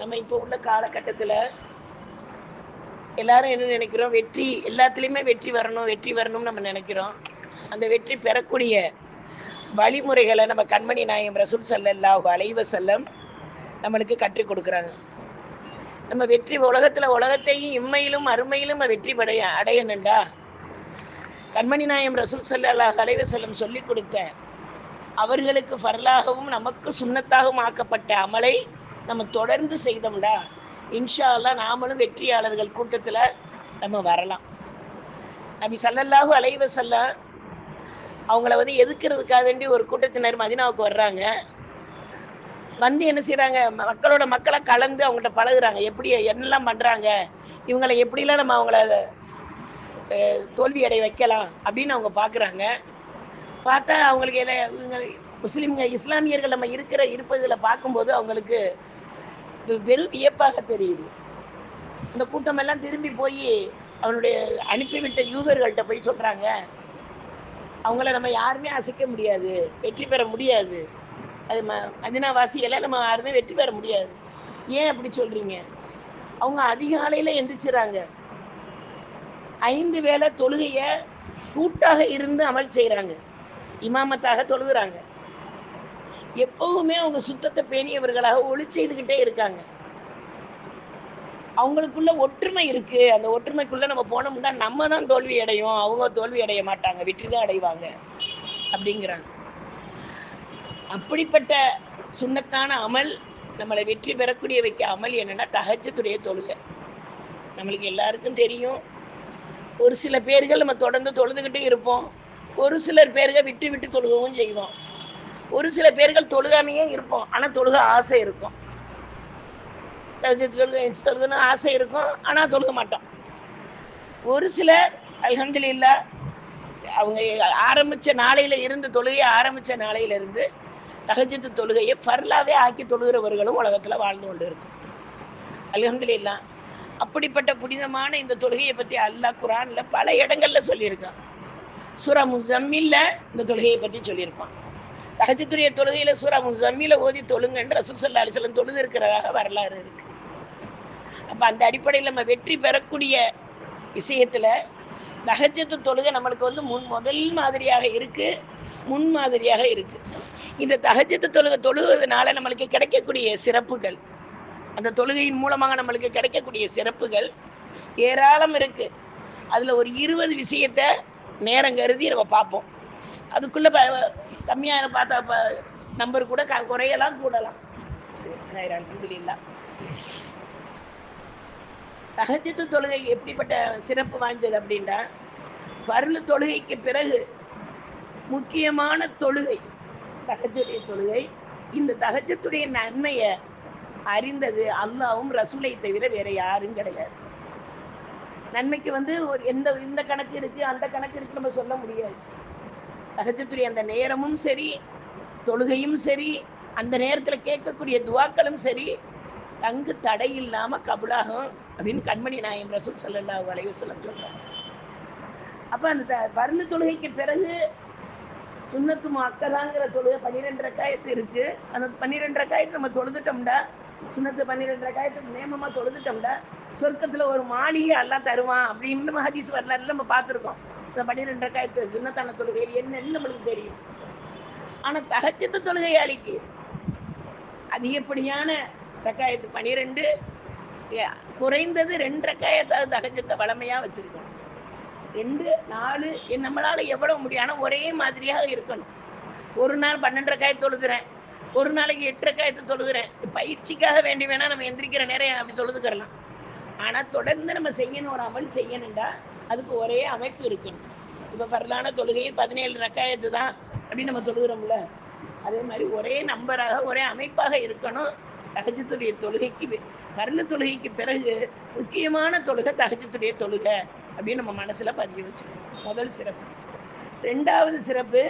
நம்ம இப்போ உள்ள காலகட்டத்தில் எல்லாரும் என்ன நினைக்கிறோம்? வெற்றி எல்லாத்துலேயுமே வெற்றி வரணும் வெற்றி வரணும்னு நம்ம நினைக்கிறோம். அந்த வெற்றி பெறக்கூடிய வழிமுறைகளை நம்ம கண்மணி நாயம் ரசூல் சல்லல்லாஹு அலைவ செல்லம் நம்மளுக்கு கற்றுக் கொடுக்குறாங்க. நம்ம வெற்றி உலகத்தில் உலகத்தையும் இம்மையிலும் அருமையிலும் நம்ம வெற்றி படைய அடையணுண்டா கண்மணி நாயம் ரசூல் சல்லாஹ் அலைவ செல்லம் சொல்லி கொடுத்த அவர்களுக்கு ஃபரலாகவும் நமக்கு சுண்ணத்தாகவும் ஆக்கப்பட்ட அமலை நம்ம தொடர்ந்து செய்தோம்டா. இன்ஷா நாமளும் வெற்றியாளர்கள் கூட்டத்தில் நம்ம வரலாம். நபி சல்லல்லாஹு அலைவ சொல்ல அவங்கள வந்து எதுக்கிறதுக்காக வேண்டி ஒரு கூட்டத்தினர் மதினாவுக்கு வர்றாங்க. வந்து என்ன செய்கிறாங்க மக்களோட மக்களை கலந்து அவங்கள்ட்ட பழகுறாங்க. எப்படி என்னெல்லாம் பண்ணுறாங்க இவங்களை எப்படிலாம் நம்ம அவங்கள தோல்வி அடைய வைக்கலாம் அப்படின்னு அவங்க பார்க்குறாங்க பார்த்தா அவங்களுக்கு என்ன இவங்க முஸ்லீம்ங்க இஸ்லாமியர்கள் நம்ம இருக்கிற இருப்பதில் பார்க்கும்போது அவங்களுக்கு வெறும் வியப்பாக தெரியுது. இந்த கூட்டமெல்லாம் திரும்பி போய் அவனுடைய அனுப்பிவிட்ட யூதர்கள்ட்ட போய் சொல்கிறாங்க அவங்கள நம்ம யாருமே அசைக்க முடியாது. வெற்றி பெற முடியாது. அது ம மதினாவாசிகளை நம்ம யாருமே வெற்றி பெற முடியாது. ஏன் அப்படி சொல்கிறீங்க அவங்க அதிகாலையில் எந்திரிச்சுறாங்க. ஐந்து வேளை தொழுகையை கூட்டாக இருந்து அமல் செய்கிறாங்க இமாமத்தாக தொழுகிறாங்க. எப்பவுமே அவங்க சுத்தத்தை பேணியவர்களாக ஒளி செய்துக்கிட்டே இருக்காங்க. அவங்களுக்குள்ள ஒற்றுமை இருக்கு. அந்த ஒற்றுமைக்குள்ள நம்ம போனோம்னா நம்ம தான் தோல்வி அடையும். அவங்க தோல்வி அடைய மாட்டாங்க. வெற்றி தான் அடைவாங்க. அப்படிங்கிறாங்க. அப்படிப்பட்ட சுண்ணத்தான அமல் நம்மளை வெற்றி பெறக்கூடிய வைக்க அமல் என்னன்னா தகஜத்துடைய தொழுகை. நம்மளுக்கு எல்லாருக்கும் தெரியும். ஒரு சில பேர்கள் நம்ம தொடர்ந்து தொழுதுகிட்டே இருப்போம். ஒரு சிலர் பேர்கள் விட்டு விட்டு தொழுகவும் செய்வோம். ஒரு சில பேர்கள் தொழுகாமையே இருப்போம். ஆனால் தொழுக ஆசை இருக்கும். தஹஜ்ஜத் தொழுகை தொழுகணும் ஆசை இருக்கும். ஆனால் தொழுக மாட்டோம். ஒரு சிலர் அல்ஹம்துலில்லாஹ் அவங்க ஆரம்பித்த நாளையில் இருந்து தொழுகையை ஆரம்பித்த நாளையிலிருந்து இருந்து தொழுகையை ஃபர்லாவே ஆக்கி தொழுகிறவர்களும் உலகத்தில் வாழ்ந்து கொண்டு இருக்கும். அல்ஹம்துலில்லாஹ் அப்படிப்பட்ட புனிதமான இந்த தொழுகையை பற்றி அல்லாஹ் குரான்ல பல இடங்களில் சொல்லியிருக்கான். சுரா முசம்மில்ல இந்த தொழுகையை பற்றி சொல்லியிருப்பான். தஹஜத்துடைய தொழுகையில சூரா முசம்மில ஓதி தொழுங்கன்னு ரசூல் சல்லா அலிஸ்லம் தொழுது இருக்கிறதாக வரலாறு இருக்கு. அப்ப அந்த அடிப்படையில் நம்ம வெற்றி பெறக்கூடிய விஷயத்துல தகஜத்து தொழுகை நம்மளுக்கு வந்து முன் முதல் மாதிரியாக இருக்கு முன் மாதிரியாக இருக்கு. இந்த தகஜத்து தொழுகை தொழுகிறதுனால நம்மளுக்கு கிடைக்கக்கூடிய சிறப்புகள் அந்த தொழுகையின் மூலமாக நம்மளுக்கு கிடைக்கக்கூடிய சிறப்புகள் ஏராளம் இருக்கு. அதுல ஒரு இருபது விஷயத்த நேரம் கருதி நம்ம பார்ப்போம். அதுக்குள்ள கம்மியாக பார்த்தா நம்பர் கூட க- குறையலாம் கூடலாம். சரி தொழுகை எப்படிப்பட்ட சிறப்பு வாய்ந்தது அப்படின்னா ஃபர்லு தொழுகைக்கு பிறகு முக்கியமான தொழுகை தஹஜுடைய தொழுகை இந்த தகச்சத்துடைய நன்மையை அறிந்தது அல்லாவும் ரசூலை தவிர வேற யாரும் கிடையாது. நன்மைக்கு வந்து ஒரு எந்த இந்த கணக்கு இருக்கு அந்த கணக்கு இருக்கு நம்ம சொல்ல முடியாது. தஹஜத்துடைய அந்த நேரமும் சரி தொழுகையும் சரி அந்த நேரத்தில் கேட்கக்கூடிய துவாக்களும் சரி தங்கு தடை இல்லாமல் கபுலாகும் அப்படின்னு கண்மணி நாயம் ரசூல் ஸல்லல்லாஹு வளைவு வஸல்லம் சொல்கிறாங்க அப்போ அந்த த- பருந்து தொழுகைக்கு பிறகு சுன்னத்து மக்கதாங்கிற தொழுகை பன்னிரெண்டு ரக்காயத்து இருக்குது அந்த பன்னிரெண்டு ரக்காயத்து நம்ம தொழுதுட்டோம்டா சுன்னத்து பன்னிரெண்டு ரக்காயத்துக்கு நேமமாக தொழுதுட்டோம்டா சொர்க்கத்தில் ஒரு மாளிகை எல்லாம் தருவான் அப்படின்னு நம்ம ஹதீஸ் வரலாறு நம்ம பார்த்துருக்கோம். பன்னிரெண்டு ரக்காயத்து சின்னத்தான தொழுகையில் என்னன்னு நம்மளுக்கு தெரியும்? ஆனா தகச்சத்து தொழுகையாளிக்கு அதிகப்படியான ரக்காயத்து? பனிரெண்டு குறைந்தது ரெண்டு ரக்காயத்தாவது தகச்சத்தை வளமையா வச்சிருக்கணும். ரெண்டு நாலு நம்மளால எவ்வளவு முடியும்? ஒரே மாதிரியாக இருக்கணும். ஒரு நாள் பன்னெண்டு ரக்காயத்து தொழுகிறேன் ஒரு நாளைக்கு எட்டு ரக்காயத்து தொழுகிறேன் பயிற்சிக்காக வேண்டி வேணா நம்ம எந்திரிக்கிற நேரம் அப்படி தொழுதுக்கிறலாம். ஆனா தொடர்ந்து நம்ம செய்யணும் ஒரு அமல் செய்யணும்டா. அதுக்கு ஒரே அமைப்பு இருக்கணும் இப்போ பரலான தொழுகையில் பதினேழு ரக்காயத்து தான் அப்படின்னு நம்ம தொழுகிறோம்ல அதே மாதிரி ஒரே நம்பராக ஒரே அமைப்பாக இருக்கணும் தகஜத்துடைய தொழுகைக்கு பரல தொழுகைக்கு பிறகு முக்கியமான தொழுகை தகஜத்துடைய தொழுகை அப்படின்னு நம்ம மனசில் பதிய வச்சுக்கணும். முதல் சிறப்பு. ரெண்டாவது சிறப்பு